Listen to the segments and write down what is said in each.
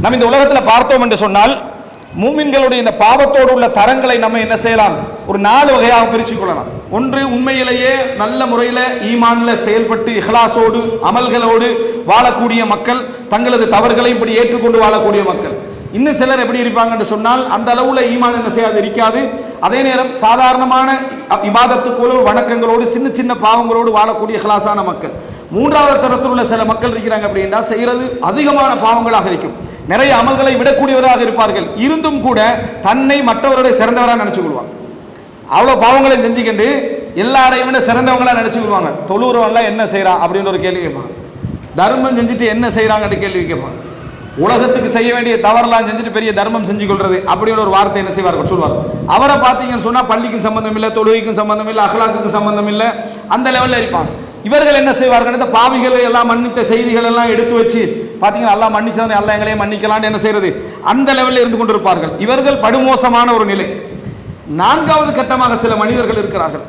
நம்ம இந்த உலகத்தில் பார்த்தோம் என்று சொன்னால் மூமின்களுடைய இந்த பாவத்தோடு உள்ள தரங்களை நம்ம என்ன செய்யலாம்? ஒரு நாலு வகையாக பிரித்து கொள்ளலாம். ஒன்று உண்மையிலேயே நல்ல முறையில் ஈமான்ல செயல்பட்டு இஹ்லாஸோடு அமல்களோடு வாழக்கூடிய மக்கள் தங்களது தவறுகளை இப்படி ஏற்றுக்கொண்டு வாழக்கூடிய மக்கள். இன்னும் சிலர் எப்படி இருப்பாங்கன்னு சொன்னால் அந்த அளவுல ஈமான் என்ன செய்யாது இருக்காது. அதே நேரம் சாதாரணமான இபாதத்துக்கோடு வணக்கங்களோடு சின்ன சின்ன பாவங்களோடு வாழக்கூடிய ஹலாசான மக்கள். மூன்றாவது தரத்தில் உள்ள சில மக்கள் இருக்கிறாங்க அப்படின்னா செய்யறது அதிகமான பாவங்களாக இருக்கும். நிறைய அமல்களை விடக்கூடியவராக இருப்பார்கள். இருந்தும் கூட தன்னை மற்றவருடைய சிறந்தவராக நினைச்சு கொள்வாங்க. அவ்வளோ பாவங்களை செஞ்சுக்கிண்டு எல்லாரையும் விட சிறந்தவங்களாக நினச்சி கொள்வாங்க. தொழுறவன்லாம் என்ன செய்கிறா அப்படின்னு ஒரு கேள்வி கேட்பாங்க. தர்மம் செஞ்சுட்டு என்ன செய்கிறாங்கன்னு கேள்வி கேட்பாங்க. உலகத்துக்கு செய்ய வேண்டிய தவறெல்லாம் செஞ்சுட்டு பெரிய தர்மம் செஞ்சு கொள்றது அப்படின்னு ஒரு வார்த்தை என்ன செய்வார்கள்? சொல்வார் அவரை பார்த்தீங்கன்னு சொன்னால் பள்ளிக்கும் சம்பந்தம் இல்லை தொழுகைக்கும் சம்பந்தம் இல்லை அகலாக்குக்கும் சம்பந்தம் இல்லை அந்த லெவலில் இருப்பாங்க. இவர்கள் என்ன செய்வார்கள்? இந்த பாவிகளை எல்லாம் மன்னித்த செய்திகள் எல்லாம் எடுத்து வச்சு பார்த்தீங்கன்னா எல்லாம் மன்னிச்சதானே எல்லாம் எங்களையும் மன்னிக்கலாம்னு என்ன செய்யறது? அந்த லெவலில் இருந்து கொண்டிருப்பார்கள். இவர்கள் படுமோசமான ஒரு நிலை. நான்காவது கட்டமாக சில மனிதர்கள் இருக்கிறார்கள்.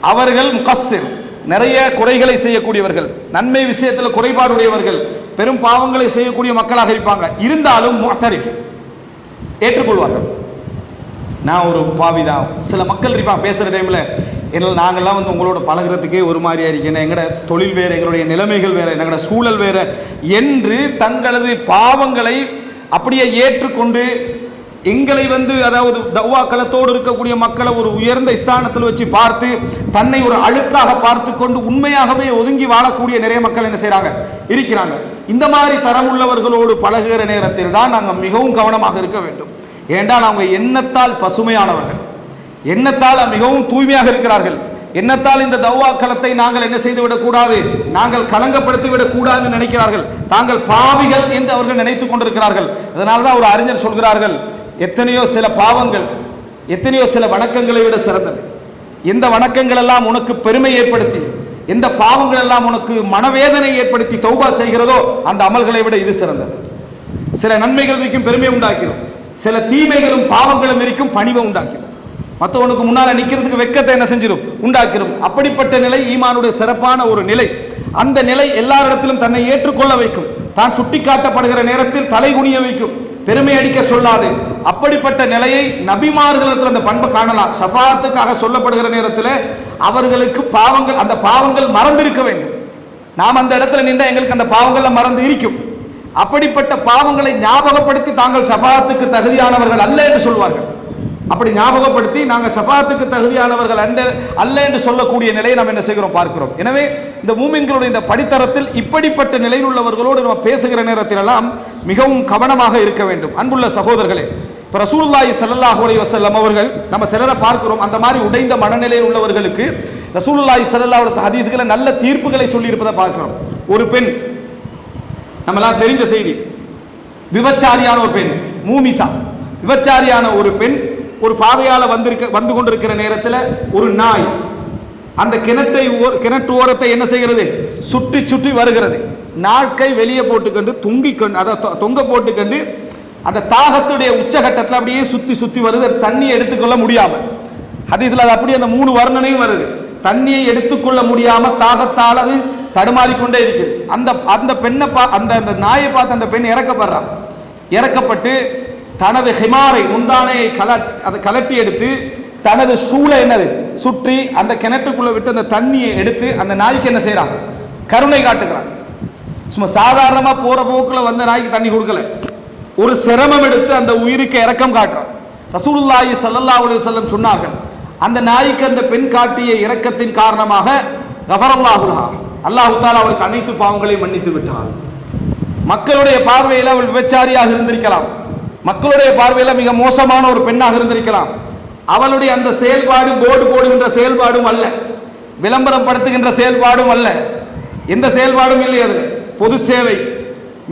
அவர்கள் முகஸ்ஸிர். நிறைய குறைகளை செய்யக்கூடியவர்கள். நன்மை விஷயத்தில் குறைபாடுடையவர்கள். பெரும் பாவங்களை செய்யக்கூடிய மக்களாக இருப்பாங்க. இருந்தாலும் முத்தரிஃப் ஏற்றுக்கொள்வார்கள். நான் ஒரு பாவிதான் சில மக்கள் இருப்பான் பேசுகிற டைமில் என்னால் நாங்கள்லாம் வந்து உங்களோட பழகுறதுக்கே ஒரு மாதிரியாக இருக்கேன் எங்களோட தொழில் வேறு எங்களுடைய நிலைமைகள் வேறு எங்களோட சூழல் வேறு என்று தங்களது பாவங்களை அப்படியே ஏற்றுக்கொண்டு எங்களை வந்து அதாவது தவ்வா களத்தோடு இருக்கக்கூடிய மக்களை ஒரு உயர்ந்த ஸ்தானத்தில் வச்சு பார்த்து தன்னை ஒரு அழுக்காக பார்த்து கொண்டு உண்மையாகவே ஒதுங்கி வாழக்கூடிய நிறைய மக்கள் என்ன செய்கிறாங்க இருக்கிறாங்க. இந்த மாதிரி தரம் உள்ளவர்களோடு பழகுகிற நேரத்தில் தான் நாங்கள் மிகவும் கவனமாக இருக்க வேண்டும். ஏன்டா அவங்க எண்ணத்தால் பசுமையானவர்கள். எண்ணத்தால் மிகவும் தூய்மையாக இருக்கிறார்கள்? எண்ணத்தால் இந்த தவ்வா களத்தை நாங்கள் என்ன செய்து விடக்கூடாது நாங்கள் களங்கப்படுத்தி விடக்கூடாது நினைக்கிறார்கள். தாங்கள் பாவிகள் என்று அவர்கள் நினைத்துக் கொண்டிருக்கிறார்கள். அதனால தான் ஒரு அறிஞர் சொல்கிறார்கள் எத்தனையோ சில பாவங்கள் எத்தனையோ சில வணக்கங்களை விட சிறந்தது. எந்த வணக்கங்கள் எல்லாம் உனக்கு பெருமை ஏற்படுத்தி எந்த பாவங்கள் எல்லாம் உனக்கு மனவேதனை ஏற்படுத்தி தௌபா செய்கிறதோ அந்த அமல்களை விட இது சிறந்தது. சில நன்மைகள் இருக்கும் பெருமை உண்டாக்கிறோம் சில தீமைகளும் பாவங்களும் இருக்கும் பணிவை உண்டாக்கிறோம் மற்றவனுக்கு முன்னால நிக்கிறதுக்கு வெக்கத்தை என்ன செஞ்சிடும் உண்டாக்கிடும் அப்படிப்பட்ட நிலை ஈமானுடைய சிறப்பான ஒரு நிலை. அந்த நிலை எல்லாரிடத்திலும் தன்னை ஏற்றுக்கொள்ள வைக்கும். தான் சுட்டிக்காட்டப்படுகிற நேரத்தில் தலை குனிய வைக்கும். பெருமை அடிக்க சொல்லாது. அப்படிப்பட்ட நிலையை நபிமார்களிடத்தில் அந்த பண்பை காணலாம். சஃபாத்துக்காக சொல்லப்படுகிற நேரத்தில் அவர்களுக்கு பாவங்கள் அந்த பாவங்கள் மறந்திருக்க வேண்டும். நாம் அந்த இடத்துல நின்ற எங்களுக்கு அந்த பாவங்கள்லாம் மறந்து இருக்கும். அப்படிப்பட்ட பாவங்களை ஞாபகப்படுத்தி தாங்கள் சஃபாத்துக்கு தகுதியானவர்கள் அல்ல என்று சொல்வார்கள். அப்படி ஞாபகப்படுத்தி நாங்கள் சஃபாத்துக்கு தகுதியானவர்கள் அண்ட அல்ல என்று சொல்லக்கூடிய நிலையை நாம் என்ன செய்கிறோம் பார்க்கிறோம். எனவே இந்த மூமின்களுடைய இந்த படித்தரத்தில் இப்படிப்பட்ட நிலையில் உள்ளவர்களோடு நம்ம பேசுகிற நேரத்திலெல்லாம் மிகவும் கவனமாக இருக்க வேண்டும். அன்புள்ள சகோதரர்களே இப்போ ரசூல்லாய் சல்லாஹ் அலைஹி வசல்லம் அவர்கள் நம்ம சிலரை பார்க்கிறோம். அந்த மாதிரி உடைந்த மனநிலையில் உள்ளவர்களுக்கு ரசூலுல்லாய் ஸல்லல்லாஹு அலைஹி நல்ல தீர்ப்புகளை சொல்லியிருப்பதை பார்க்கிறோம். ஒரு பெண் நம்மளாம் தெரிஞ்ச செய்தி விபச்சாரியான ஒரு பெண் மூமிசா. விபச்சாரியான ஒரு பெண் ஒரு பாதையால் வந்திருக்க வந்து கொண்டிருக்கிற நேரத்தில் ஒரு நாய் அந்த கிணற்றை ஓ- கிணற்று ஓரத்தை என்ன செய்கிறது? சுற்றி சுற்றி வருகிறது. நாட்கை வெளியே போட்டுக்கொண்டு தொங்கி கொண்டு அதை தொ- தொங்க போட்டுக்கொண்டு அந்த தாகத்துடைய உச்சகட்டத்தில் அப்படியே சுற்றி சுற்றி வருது. தண்ணியை எடுத்துக்கொள்ள முடியாமல். அது இதில் அது அப்படியே அந்த மூணு வர்ணனையும் வருது. தண்ணியை எடுத்துக்கொள்ள முடியாமல் தாகத்தால் அது தடுமாறிக்கொண்டே இருக்குது. அந்த அந்த பெண்ணை பா அந்த அந்த நாயை பார்த்து அந்த பெண் இறக்கப்படுறான் இறக்கப்பட்டு தனது ஹிமாரை முந்தானையை கலட் அதை கலட்டி எடுத்து தனது சூளை என்னது? சுற்றி அந்த கிணற்றுக்குள்ள விட்டு அந்த தண்ணியை எடுத்து அந்த நாய்க்கு என்ன செய்கிறான் கருணை காட்டுகிறான். சும்மா சாதாரணமா போற போக்குல வந்த நாய்க்கு தண்ணி கொடுக்கல. ஒரு சிரமம் எடுத்து அந்த உயிருக்கு இறக்கம் காட்டுறான். ரசூலுல்லாஹி ஸல்லல்லாஹு அலைஹி வஸல்லம் சொன்னார்கள் அந்த நாய்க்கு அந்த பெண் காட்டிய இரக்கத்தின் காரணமாக கஃபரல்லாஹுலஹா அல்லாஹு தாலா அவளுக்கு அனைத்து பாவங்களையும் மன்னித்து விட்டான். மக்களுடைய பார்வையில் அவள் விபச்சாரியாக இருந்திருக்கலாம். மக்களுடைய பார்வையில் மிக மோசமான ஒரு பெண்ணாக இருந்திருக்கலாம். அவளுடைய அந்த செயல்பாடு போர்டு போடுகின்ற செயல்பாடும் அல்ல. விளம்பரம் படுத்துகின்ற செயல்பாடும் அல்ல. எந்த செயல்பாடும் இல்லை அதில். பொது சேவை.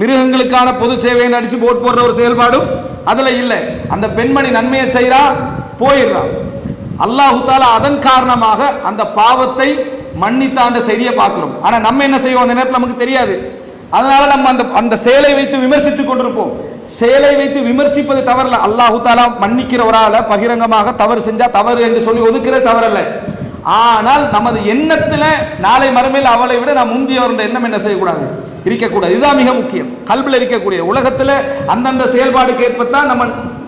மிருகங்களுக்கான பொது சேவையை நடித்து போட் போடுற ஒரு செயல்பாடும் அதில் இல்லை. அந்த பெண்மணி நன்மையை செய்கிறா போயிடுறான் அல்லாஹு தாலா அதன் காரணமாக அந்த பாவத்தை மன்னித்தாண்ட செய்தியை பார்க்குறோம். ஆனால் நம்ம என்ன செய்வோம்? அந்த நேரத்தில் நமக்கு தெரியாது. அதனால நம்ம அந்த அந்த செயலை வைத்து விமர்சித்துக் கொண்டிருப்போம். செயலை வைத்து விமர்சிப்பது தவறல்ல. அல்லாஹு தாலா மன்னிக்கிறவரால பகிரங்கமாக தவறு செஞ்சா தவறு என்று சொல்லி ஒதுக்கிறது தவறல்ல. ஆனால் நமது எண்ணத்துல நாளை மறுமையில் அவளை விட நாம் முந்தியவர் எண்ணம் என்ன செய்யக்கூடாது? இருக்கக்கூடாது. இதுதான் மிக முக்கியம். கல்வியில் இருக்கக்கூடிய உலகத்துல அந்தந்த செயல்பாடுக்கு ஏற்பத்தான் நம்ம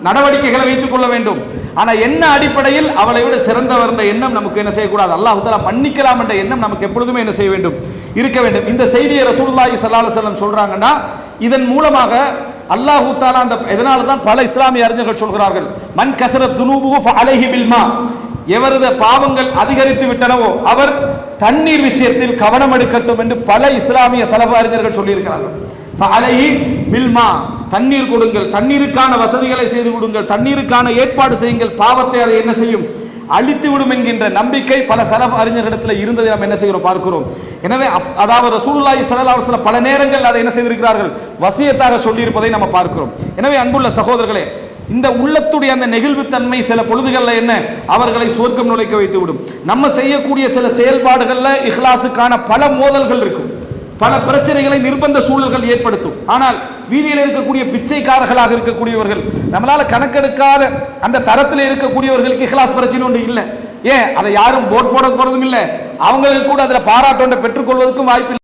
நடவடிக்கைகளை வைத்துக் கொள்ள வேண்டும். ஆனா என்ன அடிப்படையில் அவளை விட சிறந்தவர் என்ற எண்ணம் நமக்கு என்ன செய்யக்கூடாது? அல்லாஹுதலா மன்னிக்கலாம் என்ற எண்ணம் நமக்கு எப்பொழுதுமே என்ன செய்ய வேண்டும்? இருக்க வேண்டும். இந்த செய்தியை ரசூல்லாஹி ஸல்லல்லாஹு செல்லம் சொல்கிறாங்கன்னா சொல்றாங்கன்னா இதன் மூலமாக அல்லாஹூ தாலா அந்த இதனால தான் பல இஸ்லாமிய அறிஞர்கள் சொல்கிறார்கள். மண் கசரத் துனூபு அலைஹி பில்மா எவரது பாவங்கள் அதிகரித்து விட்டனவோ அவர் தண்ணீர் விஷயத்தில் கவனம் எடுக்கட்டும் என்று பல இஸ்லாமிய செலவு அறிஞர்கள் சொல்லியிருக்கிறார்கள். அலைஹி பில்மா தண்ணீர் கொடுங்கள். தண்ணீருக்கான வசதிகளை செய்து கொடுங்கள். தண்ணீருக்கான ஏற்பாடு செய்யுங்கள். பாவத்தை அதை என்ன செய்யும்? அழித்து விடும் என்கின்ற நம்பிக்கை பல செலவு அறிஞர்களிடத்தில் இருந்ததை நாம் என்ன செய்கிறோம்? பார்க்கிறோம். எனவே அஃப்- அதாவது ரசூலுல்லாஹி ஸல்லல்லாஹு அலைஹி வஸல்லம் பல நேரங்கள் அதை என்ன செய்திருக்கிறார்கள்? வசியத்தாக சொல்லியிருப்பதை நம்ம பார்க்கிறோம். எனவே அன்புள்ள சகோதரர்களே இந்த உள்ளத்துடைய அந்த நெகிழ்வுத்தன்மை சில பொழுதுகளில் என்ன? அவர்களை சொர்க்கம் நுழைக்க வைத்து விடும் நம்ம செய்யக்கூடிய சில செயல்பாடுகளில் இஹ்லாஸுக்கான பல மோதல்கள் இருக்கும். பல பிரச்சனைகளை நிர்பந்த சூழல்கள் ஏற்படுத்தும். ஆனால் வீதியில் இருக்கக்கூடிய பிச்சைக்காரர்களாக இருக்கக்கூடியவர்கள் நம்மளால் கணக்கெடுக்காத அந்த தரத்தில் இருக்கக்கூடியவர்களுக்கு இஹ்லாஸ் பிரச்சனை ஒன்று இல்லை. ஏன்? அதை யாரும் போட் போட போறதும் இல்லை. அவங்களுக்கு கூட அதில் பாராட்டு பெற்றுக்கொள்வதற்கும் வாய்ப்பு